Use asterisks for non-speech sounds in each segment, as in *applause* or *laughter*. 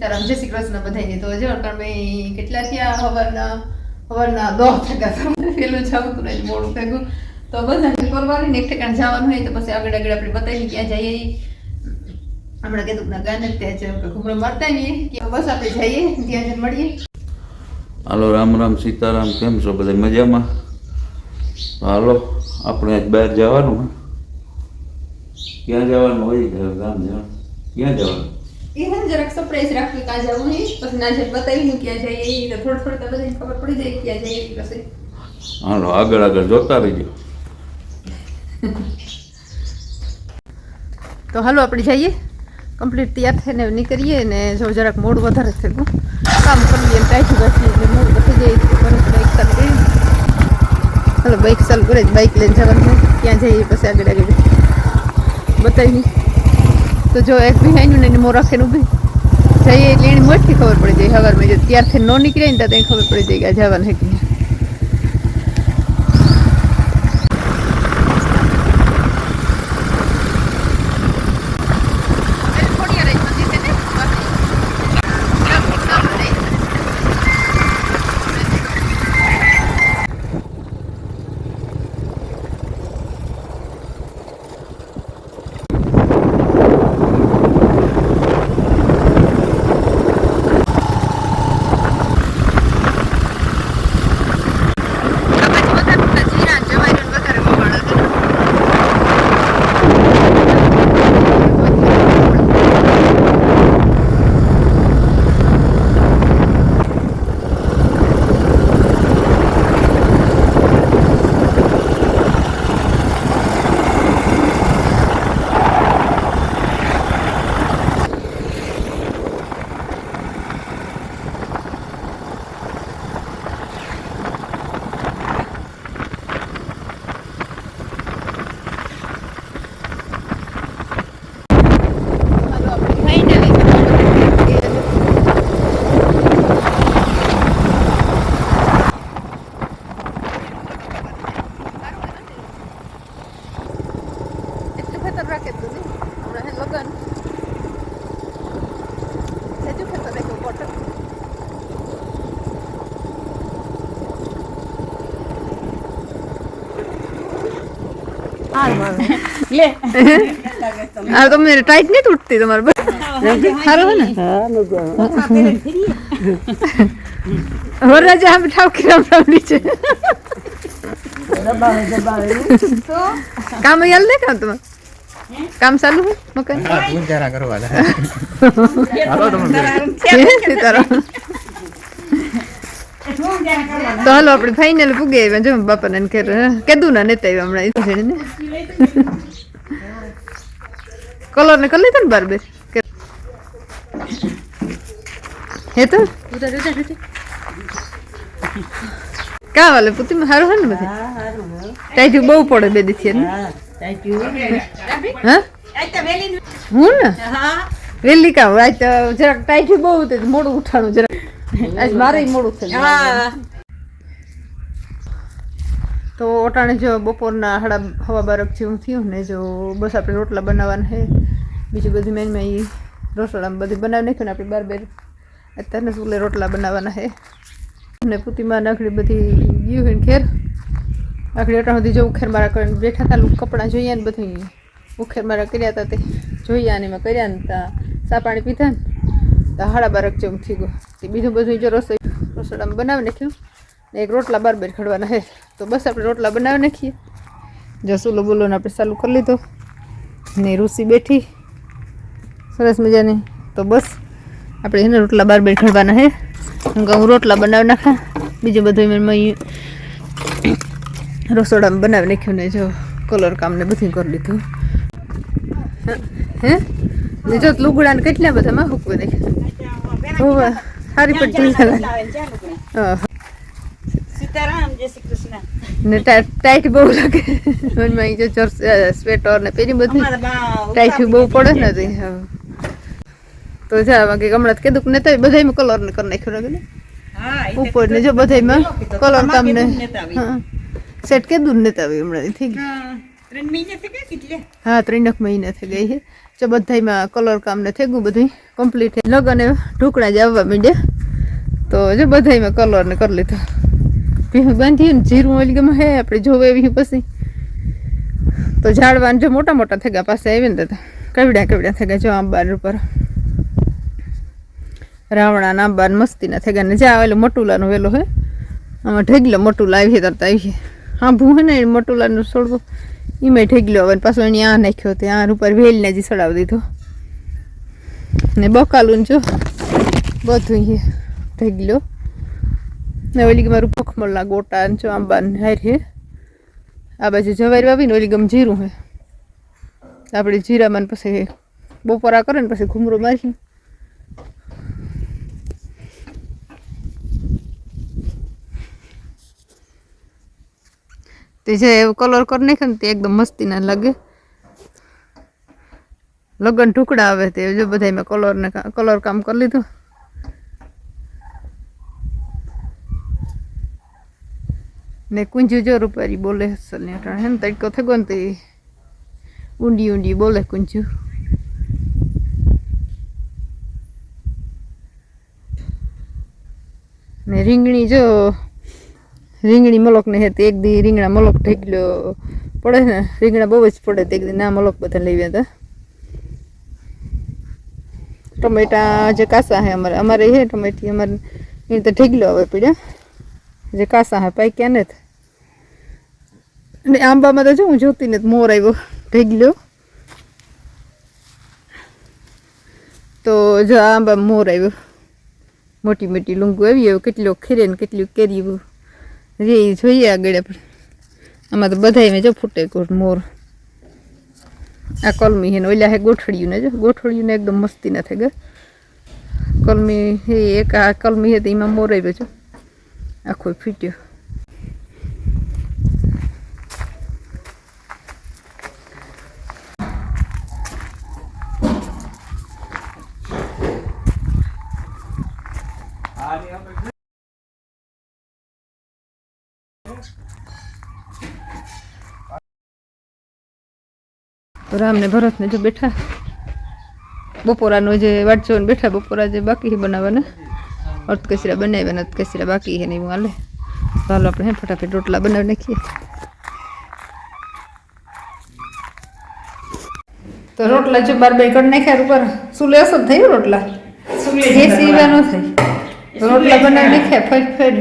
સીતારામ, જય શ્રી કૃષ્ણ બધાને તો જો ભાઈ કેટલા થયા હવારના હવારના દો થયા પેલું જવું ને મોડું થયું તો બધા પરવારી ને એક ઠેકાણ જવાનું હોય તો પછી આગળ આગળ આપણે બતાવીને ક્યાં જઈએ. હમણાં કીધું ના ગાને ત્યાં જ ઘૂમરો મારતા આવીએ બસ આપણે જઈએ, ત્યાં જઈને મળીએ. હાલો, રામ રામ સીતારામ, કેમ છો બધા? મજામાં? હાલો, આપણે આજ બહાર જવાનું ક્યાં જવાનું હોય, ગામ જવાનું? ક્યાં જવાનું? એ જરાક સરપ્રાઈઝ રાખવી કાં જવું નહીં પછી ના જઈને બતાવીને ક્યાં જઈએ એ થોડું થોડું તો બધાને ખબર પડી જાય ક્યાં જઈએ પછી હાલો આગળ આગળ જોતા રહીજો. તો હાલો આપણે જઈએ. કમ્પ્લીટ તૈયાર થઈને નીકળીએ ને જો જરાક મોડ વધારે થયું કામ કરીએ એમ ટાઈટ બેસી એટલે મોડ વધી જાય તો મને બાઇક ચાલુ કરી હાલો બાઇક ચાલુ કરે બાઇક લઈને જવાનું ક્યાં જઈએ પછી આગળ આગળ. બતાવી તો જો એક બિહાઈનું ને મોં રાખીને ઊભી જઈએ એટલે એની મોટથી ખબર પડી જાય સવારમાં જો ત્યારથી ન નીકળે ને ત્યાં ખબર પડી જાય કે આ જવાનું છે કે નહીં. હાલો આપણે finally એટલું ખેતર રાખે તું નહીં હમણાં હે લગન સેજુ ખેતર રાખ્યું કોટન લે તો મેરે ટાઈટ નહીં તૂટતી તમારે સારું ને વરરાજા આમ ઠાવકી રામ રામ નીચે કામ યાલ નહીં કામ તમારે કામ ચાલુ હે મકાન હા પૂજારા કરવા તો હાલો આપણે ફાઇનલ પૂગે જો બાપાને ઘેર કીધું ના નેતા હમણાં ને કલર ને કરી લીધો ને બાર બેર હે તો? કા વાલે પુતી હારું હે ને બધે? ટાઈટ બહુ પડે બે દીથી ને. હા હું? ને? વેલી કા આજ તો જરાક ટાઈટ બહુ મોડું ઉઠાણું જરાક. આજ મારે મોડું થયું તો ઓટાણે જો બપોરના સાડા હવા બારક જેવું થયું ને જો બસ આપણે રોટલા બનાવવાના છે બીજું બધું મેન મેં એ રસોડામાં બધું બનાવી નાખ્યું ને આપણે બાર બેર અત્યારને સુલે રોટલા બનાવવાના છે ને પુતીમાં નાખડી બધી ગયું હોય ને ખેર આખડી અટાણ સુધી જો ઉખેર મારા કરીને બેઠા હતા લોકો કપડાં જોઈએ ને બધું ઉખેર મારા કર્યા હતા તે જોયા ને એમાં કર્યા ને ત્યાં સા પાણી પીધા ને તો હાડા બારક જેવું થઈ ગયું તે બીજું બધું જો રસોઈ રસોડામાં બનાવી નાખ્યું ને એક રોટલા બાર બેર ખડવાના છે. તો બસ આપણે રોટલા બનાવી નાખીએ. જો સુલો બોલોને આપણે ચાલુ કરી લીધો. ને ઋષિ બેઠી. સરસ મજાની. તો બસ આપણે એને રોટલા બાર બેર ખડવાના છે. હું કહું રોટલા બનાવી નાખા. બીજું બધું મેં રસોડામાં બનાવી નાખ્યું ને જો કલર કામ ને બધું કરી લીધું. હે? ને જો લુગડા ને કેટલા બધા માં હુકવે નાખ્યા. સારી પટ્ટી હા. સીતારામ જય શ્રી કૃષ્ણ ને ટાઈટ બહુ લાગે. મનમાં જો સ્વેટર ને પેરી બધી. ટાઈટ બહુ પડે ને તે. તો જા વાગે હમણાં કીધું કે ને બધાયમાં કલર ને કરી નાખ્યો લાગે ને. ઉપર ને જો બધાયમાં કલર કામ ને કીધું નેતા આવી. હા. સેટ ને નતા આવી હમણાં થઈ ગયું હા ત્રણ મહિને થઈ ગયા કેટલે હા ત્રણેક મહિના થઈ ગઈ છે. જો બધાયમાં કલર કામ ને થઈ ગયું બધું કમ્પ્લીટ લગન ઢોકળા જ આવવા માંડ્યા. તો જો બધાયમાં કલર ને કરી લીધો. બાંધીએ ને જીરું ઓલી ગમે હે, આપણે જોવે એવી પછી. તો ઝાડવાન જો મોટા મોટા થઈ ગયા પાસે આવીને તો કવડ્યા કવડ્યા થઈ ગયા જો આંબા ઉપર. રાવણા ના આંબા ને મસ્તીના થઈ ગયા ને જ્યાં આવેલું મટુલાનો વેલો હે, આમાં ઢેગલો મટુલા આવી તરતા આવીએ હા ભૂ ને મટુલાનું છોડવો એમાં ઢેગલો આવે પાછો એની આ નાખ્યો તે આ ઉપર વેલને જ સડાવી દીધો. ને બકાલું જો બધું ઢેગલો. ને ઓલી મારું પખમલના ગોટા ને જો આંબા ને હાર હે આ બાજુ જવારી વાવીને ઓલી ગમ જીરું હે. આપણે જીરામાં પછી બપોરા કરે ને પછી ઘૂમરો મારી તે જે કલર કરી નાખે ને તે એકદમ મસ્તીના લાગે. લગન ટુકડા આવે તે, જો બધા મેં કલર ને કલર કામ કરી લીધું. ને કુંજુ જો રૂપારી બોલે અસલ ને અટાણે. હે ને તડકો થયો ને તે ઊંડી ઊંડી બોલે કુંજુ. ને રીંગણી જો, રીંગણી મલક ને હે તે એક દી રીંગણા મલક ઢેકલ્યો પડે ને, રીંગણા બહુ જ પડે તે એક દી ના મલક બધા લઈ હતા ટમેટા જે કાસા હે અમારે અમારે હે ટમેટી, અમારે એ તો ઢેકલો હવે પીડ્યા. જે કાસા હા પાક્યા નથી અને આંબામાં તો જો હું જોતી ને મોર આવ્યો ઢેગલ્યો તો જો આંબામાં મોર આવ્યો મોટી મોટી લૂંગું આવી આવ્યો કેટલો ખીરે ને કેટલું કેરી રે જોઈએ આગળ આપણે. આમાં તો બધાય મેં જો ફૂટે કોટ મોર. આ કલમી હેને, ઓલા હે ગોઠડિયું ને જો ગોઠડિયું ને એકદમ મસ્તી ના થઈ ગ. કલમી એક આ કલમી હે તો એમાં મોર આવ્યો છે આખો ફીટ્યો રામ ને ભરત ને જો બેઠા બપોરાનો જે વાટજો ને બેઠા બપોરા જે બાકી છે બનાવવાના અર્થ કચરા બનાવ્યા અર્થ કચરા બાકી છે ને એવું હાલે. ચાલો આપણે હે ફટાફટ રોટલા બનાવી નાખીએ. તો રોટલા જો બાર બે કરી નાખ્યા ઉપર સુલે અસર થયું રોટલા? ગેસ સીવા ન થઈ રોટલા બનાવી નાખ્યા ફટ ફટ.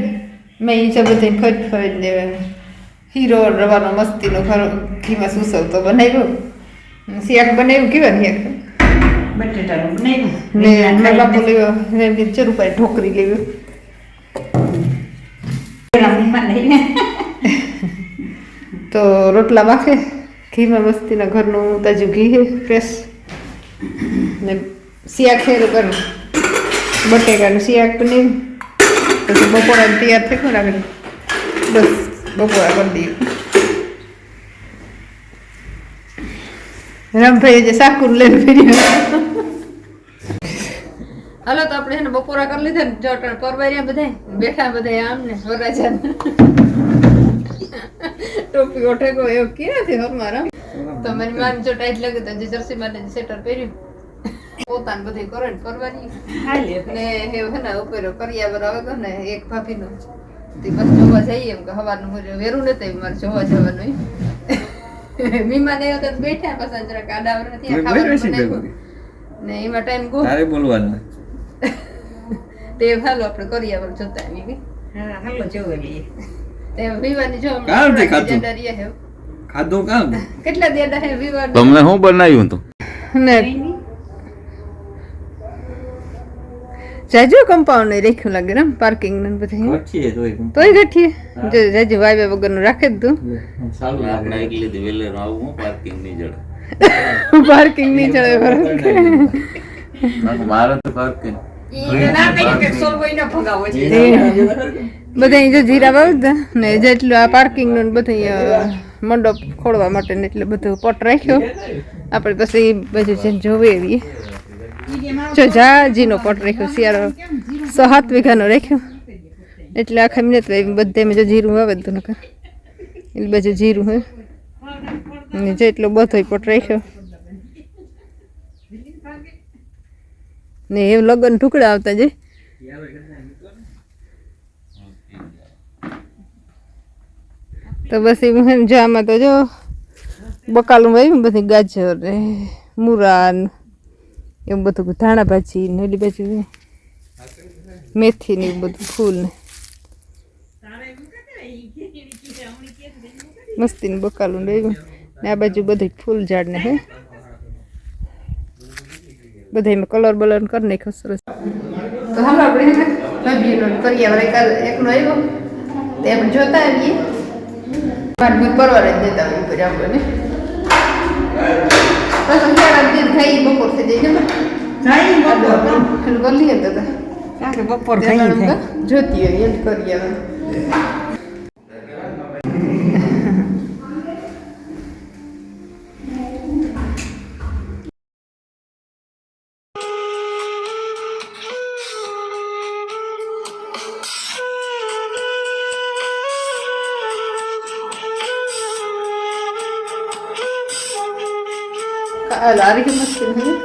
મેં છે બધી ફટ ફટ દેવા હીરો રવાનો મસ્તીનો ઘર ઘીમાં સુસવતો બનાવ્યો. શિયાક બનાવ્યું કેવા શિયાક બટેટાનું બનાવ્યું ને મારા બાપુ લેવો એમ કે જરૂર પડે ઢોકરી લેવી રીંગણા લઈને તો રોટલા બાફે ઘીમાં મસ્તીના ઘરનું તાજું ઘી છે ફ્રેશ ને શિયાક છે તો કરું બટેકાનું શિયાક બનાવ્યું પછી બપોરા તૈયાર થઈ ગયું ને આગળ બસ બપોરા કરી દઈએ રામભાઈ જે સાકુર લઈને ફેર્યા હાલો તો આપણે એને બપોરા કરી લીધા ને જો અટાણે પરવાર્યા બધા બેઠા બધા આમ ને વરરાજા ટોપી ઓઠે ગયો એવું ક્યાંથી હર મારા તો મારી માન જો ટાઈટ લાગે તો જે જર્સી માટે સેટર પહેર્યું. પોતાને બધું કરે ને પરવારી. હાલે. ને હે ને ઉપર કરિયા બર આવે ને એક ભાભીનો. તે બસ જોવા જઈએ એમ કે હવાનું મુરે વેરું નથી મારે જોવા જવાનું એમ. મીમાને વખત તો બેઠા પાછા જરાક આડાવર નથી. ને એમાં ટાઈમ ગો. તારે બોલવાનું. તે ભાલો આપણે કરિયા બર જોતા આવી ગઈ હા હાલો જોવે લઈએ તે વિવાની જો કામ તે ખાતું. જેડા રહ્યા હે. ખાધું કામ કેટલા દેડા હે વિવાન? તમને શું બનાવ્યું હતું? ને જાજુ કમ્પાઉન્ડ નહીં રાખ્યું લાગે ને પાર્કિંગ ને બધું તોય ગઠીએ? જો જાજુ વાવે વગરનું રાખે જ તું. સારું આપણે લાગે એકલી વેલે આવું પાર્કિંગની જડે. પાર્કિંગ નહીં ચડે બરાબર મારે તો પાર્કિંગ બધા જો જીરા વાવતા ને જેટલું આ પાર્કિંગનું ને બધું મંડપ ખોડવા માટે ને એટલે બધું પટ રાખ્યો. આપણે પછી બધું જેને જોવે એવી. જો જાજીનો પટ રાખ્યો શિયાળો સો સાત વીઘાનો રાખ્યો. એટલે આખા મિનિટ બધે મેં જો જીરું આવે તો નકર. એટલે બધું જીરું હોય ને જેટલો બધો પટ રાખ્યો. ને એ લગ્ન ટુકડા આવતા જે તો બસ એવું હે તો જો બકાલું વાવ્યું બધી ગાજર ને મુરા એવું બધું ધાણા ભાજી ને ઓલી બાજુ મેથી ને એવું બધું, ફૂલ ને. મસ્તી ને બકાલું ને ને આ બાજુ બધું ફૂલ ઝાડ ને હે. બધા એમાં કલર બલર કરી નાખ્યો સરસ. તો હાલો આપણે હે ને ભાભીનો ને કરિયાવર એક એકનો આવ્યો. તે આપણે જોતા આવીએ. ભાત પરવારે જ દેતા હોય આપણને પછી દીધ ખાઈ બપોર થઈ જાય ને જાય બપોર. કરી લઈએ તો બપોર થઈ જોતી હોય એ કરીએ કરી આવે લારી કે મસ્તી નહીં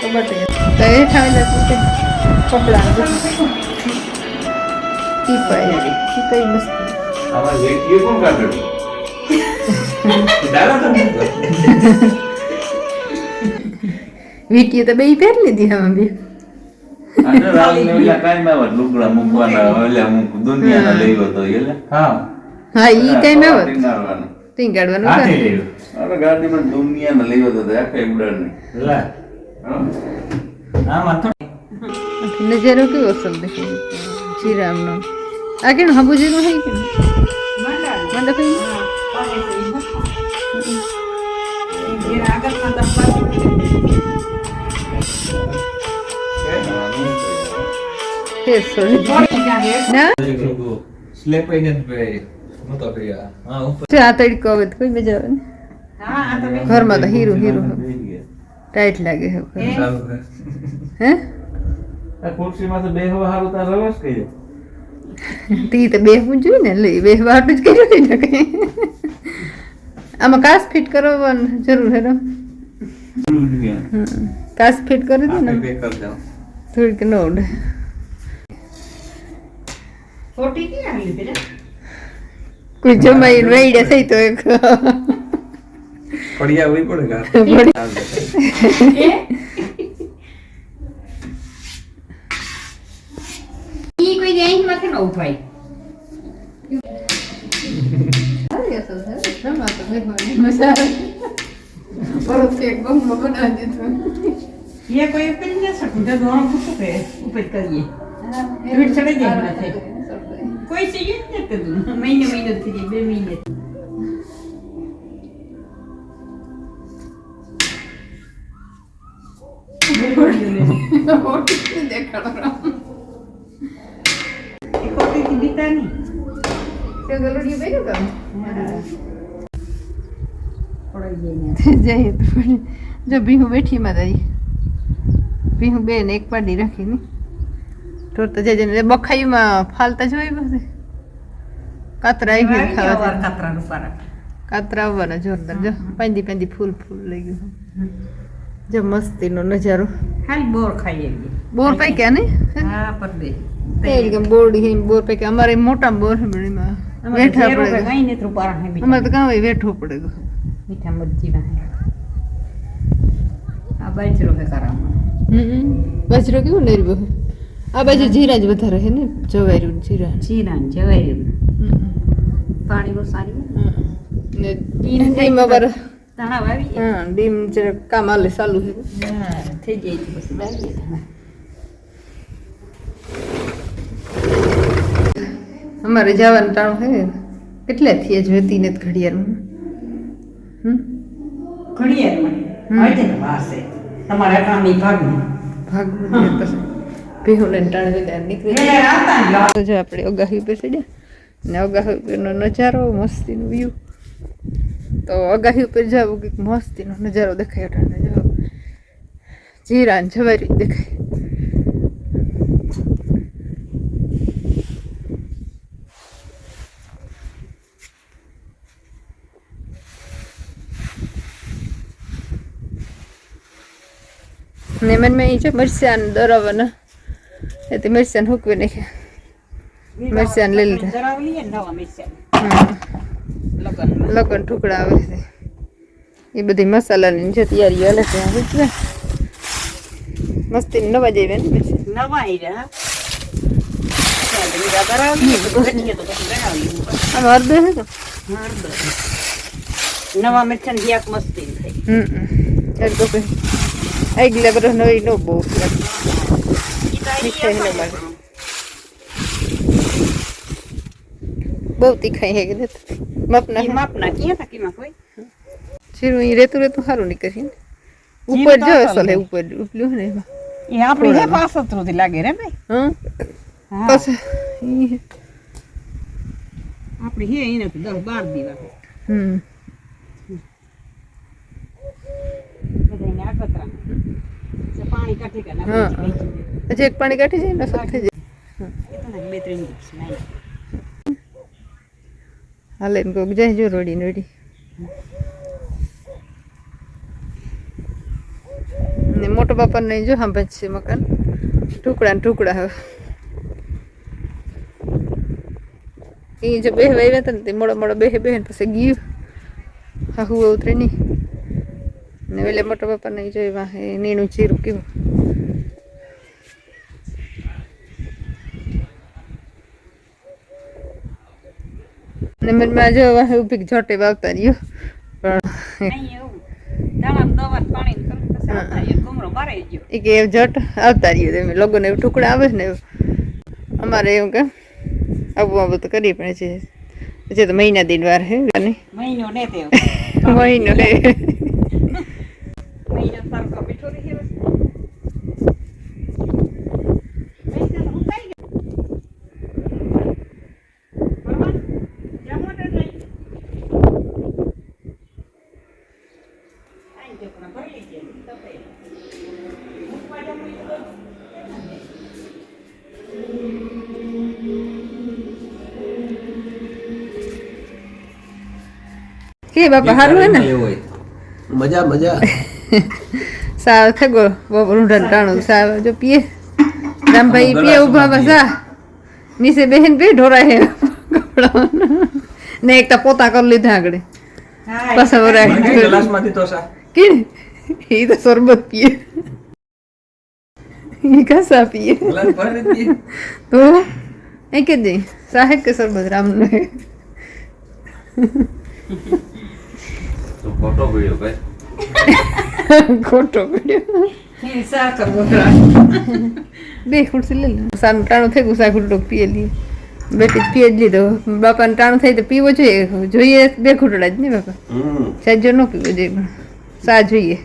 કબટ તો એ ઠાવી જતું કે કપડાં ટીપાય ટીપાય મસ્ત આમાં વેટીએ કોણ કાઢ્યું દાદા તમે વીટીએ તો બે પહેર લીધી આમાં બે અને રાવને ઓલા કાંઈ માં લુગડા મૂકવાના ઓલા મૂક દુનિયાના લઈ ગયો તો એટલે હા હા ઈ કઈ મેં હોત ટીંગાડવાનું. ટીંગાડવાનું હાથે કરે. લેવું અરે ગાડીમાં દુનિયાના લઈ ગયો તો આખા ઉડાડને લે હા? આમાં તો નજારો કેવો અસર દેખાય શ્રીરામનો આ કેનું હાબુજીનું હોય કે મંડપ ફેર સોડી ના સ્લેપ આઈને જ ભાઈ નતો કર્યા હા ઉપર જો આ તડકો હવે તો કોઈ મજા આવે ને ઘરમાં તો હીરું હીરું ટાઈટ લાગે છે ઘર. ચાલુ છે હે આ ખુરશીમાં તો બેહવા હારું તાર રવાજ કઈ તી તો બેહવું જોઈએ ને લઈ બેહવા હાટું જ કર્યું ને કઈ આમાં કાચ ફિટ કરવાની જરૂર હે રમ. હમ. કાચ ફિટ કરી દે ને આપણે પે કરી દઉં થોડીક ન ઉડે ખોટી ક્યાં લીધી રે? કોઈ જમાઈ વૈડે થઈ તો એક પડિયા *laughs* હોય પડે કા પડી ઈ કોઈ દી અહીં માંથી ન ઉઠાય. એ કોઈ ઉપર ન શકું તો ઘણું ખોટું કે ઉપર કરીએ ધૂળ ચડી જાય એમ ના થાય. કોઈ चाहिए જ નથી કીધું. મહિને મહિને થઈ જાય, બે મહિને એ ખોટીથી બીતા નહીં. પડાઈ જાય ને. જઈએ તો પણ જો ભીહું બેઠી માં તારી ભીહું બેન એક પાડી રાખીને ઢોર તો જજે ને બખાઈમાં ફાલતા જોઈ બધે કાતરા આવી ગયું વાળી ખાવા આવા કાતરાનું પારા. કાતરા આવવાના જોરદાર જો પાંદી પાંદી ફૂલ ફૂલ લઈ ગયું જો મસ્તીનો નજારો ખાલી બોર ખાઈ આવીએ. બોર પાક્યા ને હા પરદે તે કે બોરડી હે બોર પાક્યા અમારે મોટા બોર હે બળીમાં બેઠા પડે કઈ ને તું પારા હે અમારે તો કાં હોય બેઠો પડે ગયો મીઠા મરચીના હે આ બાજરો હે કરામાં હમ બાજરો કેવું નેરવો હે આ બાજુ જીરા જ વધારે હે ને જવાર્યું ને જીરા જીરા ને જવાઈ હમ. પાણી બહુ સારી હમ. ને ડીમ અમારે તાણા વાવી હા ડીમ જરાક કામ હાલે ચાલુ છે. હા થઈ જાય તો પછી વાવીએ અમારે જવાનું ટાણું છે. કેટલા થયા જ વેતી ને ઘડિયાળમાં. હમ? ઘડિયાળમાં? છે. આપણે ઓગાહી બેસી ને ઓગાહી ઉપરનો નજારો મસ્તીનું વ્યૂ તો અગાહી ઉપર જાવ કંઈક મસ્તીનો નજારો દેખાય અટાણે જાવ જીરા ને જવારી દેખાય ને મને મેં છે મરચાં દરાવાના એ મરચાં હૂકવી નાખ્યા મરચાં લઈ લીધા. લગન ટુકડા આવે છે એ બધી મસાલાની જે તૈયારી હાલે છે આવે છે મસ્તી નવા જેવી ને મરચાં. નવા ઈ રહ્યા ચાલ, બીજા ધરાવી લઈએ તો ઘટીએ તો પછી બનાવી લઈએ. આમાં અડધો છે તો હળદર. નવા મરચાં ઘિયાક મસ્તી થઈ હમ અડધો કઈ આગલા બરસ નવી નો બહુ લાગે. મીઠાઈ ન લાગે. બહુ તીખાઈ હે કે માપના ઈ માપના ક્યાં હતા કીમાં કોઈ જીરું ઈ રેતું રેતું સારું નીકળી ને જીરું ઉપર તો જો અસલ અસલ હે હે. ઉપર ઉપલું ને એમાં એ આપણી હે થોડામાં. પાસતરું લાગે રે ભાઈ હા હા પછી ઈ હે. આપણી હે એને તો દસ બાર દિવસ હમ બધાને આગતરા છે પાણી કાઢી કે હા. પછી એક પાણી કાઢી જાય ને અસલ થઈ જાય બે ત્રણ દિવસ નાઈ. હાલે ને કોક જાય જો રોડી રોડી. ને મોટો બાપા નહીં જો હા છે મકાન. ટુકડા ને ટુકડા હવે. એ જો બે વાવ્યા હતા ને તે મોડો મોડો બેહે બેહે પછી ગયું હા હું ઉતરે નહીં. ને વેલે મોટો બાપા ને જોઈ વાહે, નીણું ચીરું કેવું. ને મનમાં જો ઊભી જોટે વાવતા રહ્યો. પણ કે જટ આવતા રહ્યો. તમે લોકોને ટુકડા આવે ને. અમારે એવું કે આવું આવું તો કરી પણ છે પછી તો મહિના દિન વાર હે નહીં મહિનો ને *laughs* મહિનો કે બાપા સારું હે ને એવું હોય. મજા મજા સાવ થગો બપોર ઊંઢા ટાણું સાવ જો પીએ રામભાઈ પીએ ઉભા બસા નીચે બેહીને પી ઢોરા હે કપડાં ને એક તો પોતા કરી લીધા આગળ હા, પાછા વરાય મને કઈ ગ્લાસમાંથી તો સા કે એ તો શરબત પીએ એ કસા પીએ ગ્લાસ ભરી દીધી. તો એ કે દે સાહેબ તો ખોટો પડ્યો ભાઈ. *laughs* ખોટો પડ્યો. બે ખુરશી લઈ લે. સાનું ટાણું થઈ ગયું સા ઘૂંટો પીએ લી. બેટી પીએ જ લીધો. બાપાને ટાણું થાય તો પીવો જોઈએ. જોઈએ બે ઘૂંટડા જ નહીં બાપા. હમ. સાજો ન પીવો જોઈએ પણ. સા જોઈએ.